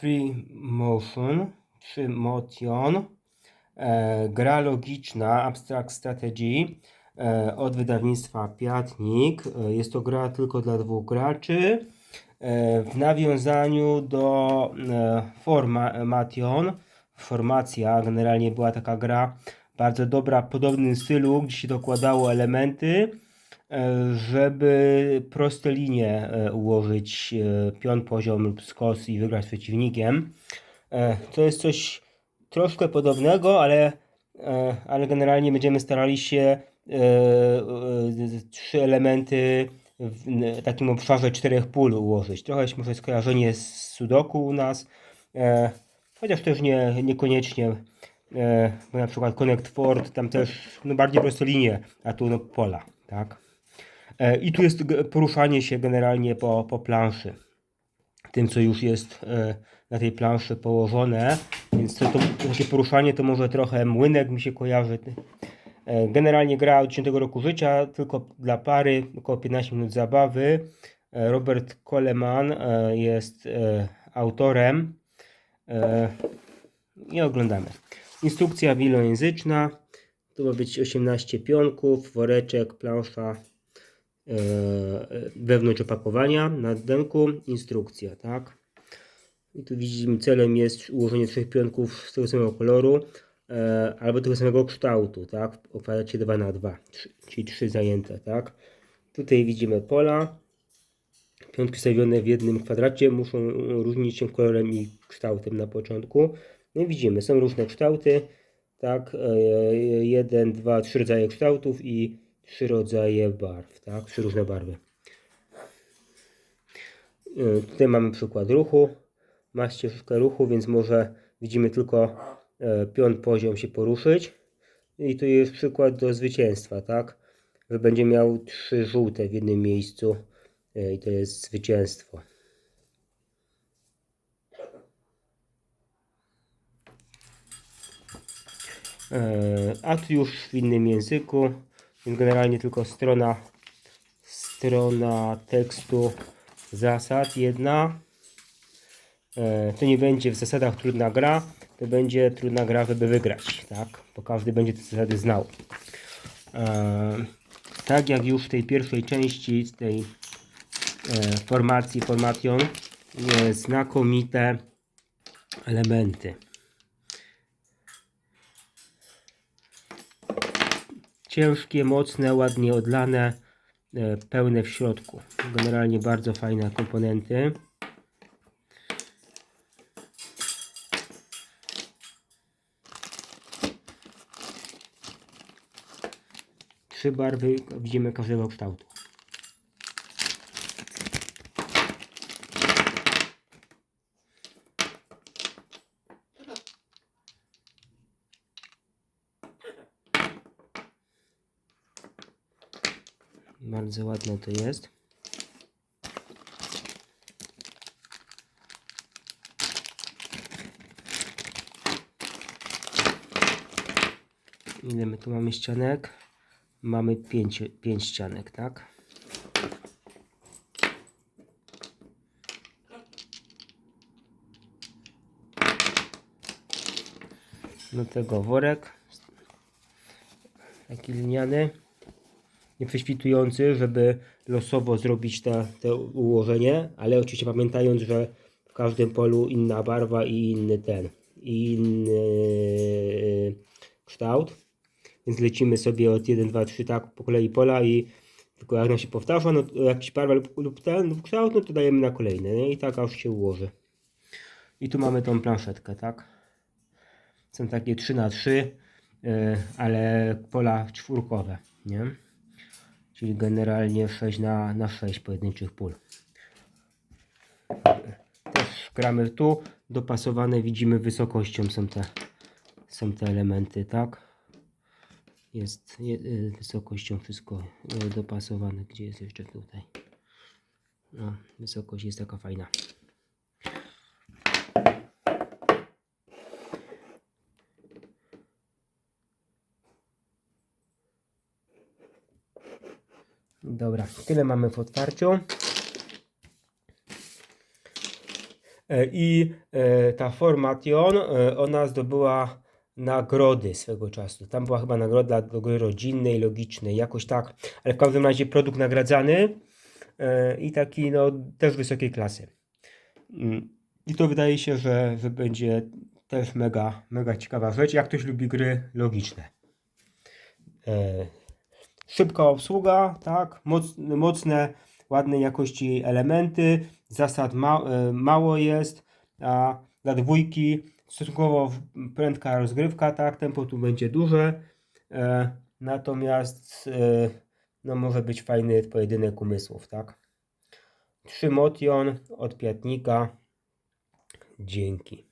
Free Motion czy Motion. E, gra logiczna Abstract Strategy e, od wydawnictwa Piatnik. E, jest to gra tylko dla dwóch graczy. W nawiązaniu do Formation. Formacja generalnie była taka gra bardzo dobra, w podobnym stylu, gdzie się dokładało elementy, żeby proste linie e, ułożyć, e, pion, poziom lub skos i wygrać z przeciwnikiem. E, To jest coś troszkę podobnego, ale, ale generalnie będziemy starali się trzy elementy w takim obszarze czterech pól ułożyć. Trochę jest może skojarzenie z Sudoku u nas, chociaż też nie, niekoniecznie, bo na przykład Connect Ford, tam też no, bardziej proste linie, a tu no, pola, tak. E, I tu jest poruszanie się generalnie po, po planszy tym, co już jest e, na tej planszy położone. Więc to, to poruszanie to może trochę młynek mi się kojarzy. E, Generalnie gra od 10 roku życia, tylko dla pary, około 15 minut zabawy. Robert Coleman jest autorem. I oglądamy. Instrukcja wielojęzyczna. Tu ma być 18 pionków, woreczek, plansza, wewnątrz opakowania, na denku instrukcja, tak? I tu widzimy celem jest ułożenie trzech pionków z tego samego koloru e, albo tego samego kształtu, tak? W kwadracie 2 na 2 czyli trzy zajęte, tak? Tutaj widzimy pola. Piątki stawione w jednym kwadracie muszą różnić się kolorem i kształtem na początku. No i widzimy, są różne kształty, tak? E, jeden, dwa, trzy rodzaje kształtów i trzy rodzaje barw, tak? Trzy różne barwy. E, Tutaj mamy przykład ruchu. Ma ścieżkę ruchu, więc może widzimy tylko e, pion poziom się poruszyć. I tu jest przykład do zwycięstwa, tak? Że będzie miał trzy żółte w jednym miejscu e, i to jest zwycięstwo. E, A tu już w innym języku, więc generalnie tylko strona strona tekstu zasad jedna. E, To nie będzie w zasadach trudna gra, to będzie trudna gra, żeby wygrać, tak? Bo każdy będzie te zasady znał. E, Tak jak już w tej pierwszej części z tej e, formacji, formation, znakomite elementy. Ciężkie, mocne, ładnie odlane, e, pełne w środku. Generalnie bardzo fajne komponenty. Trzy barwy widzimy każdego kształtu. Bardzo ładne to jest. Ile my tu mamy ścianek? Mamy pięć, pięć ścianek, tak? Do tego worek. Taki liniany nieprześwitujący, żeby losowo zrobić te, te ułożenie, ale oczywiście pamiętając, że w każdym polu inna barwa i inny ten, i inny kształt. Więc lecimy sobie od 1, 2, 3 tak po kolei pola i tylko jak nam się powtarza, no jakiś barwa lub, lub ten kształt, no to dajemy na kolejny. Nie? I tak aż się ułoży. I tu mamy tą planszetkę, tak? Są takie 3 na 3 yy, ale pola czwórkowe, nie? Czyli generalnie 6 na, na 6 pojedynczych pól. Też gramy tu. Dopasowane widzimy wysokością są te, są te elementy, tak? Jest je, y, wysokością wszystko y, dopasowane. Gdzie jest jeszcze tutaj? No, wysokość jest taka fajna. Dobra, tyle mamy w otwarciu. E, I e, ta Formation, e, ona zdobyła nagrody swego czasu. Tam była chyba nagroda do gry rodzinnej, logicznej, jakoś tak, ale w każdym razie produkt nagradzany i taki no też wysokiej klasy. Mm, I to wydaje się, że, że będzie też mega, mega ciekawa rzecz, jak ktoś lubi gry logiczne. Szybka obsługa, tak, moc, mocne, ładnej jakości elementy, zasad ma, e, mało jest, a dla dwójki stosunkowo prędka rozgrywka, tak, tempo tu będzie duże, e, natomiast e, no może być fajny pojedynek umysłów, tak. 3 motion od piatnika, dzięki.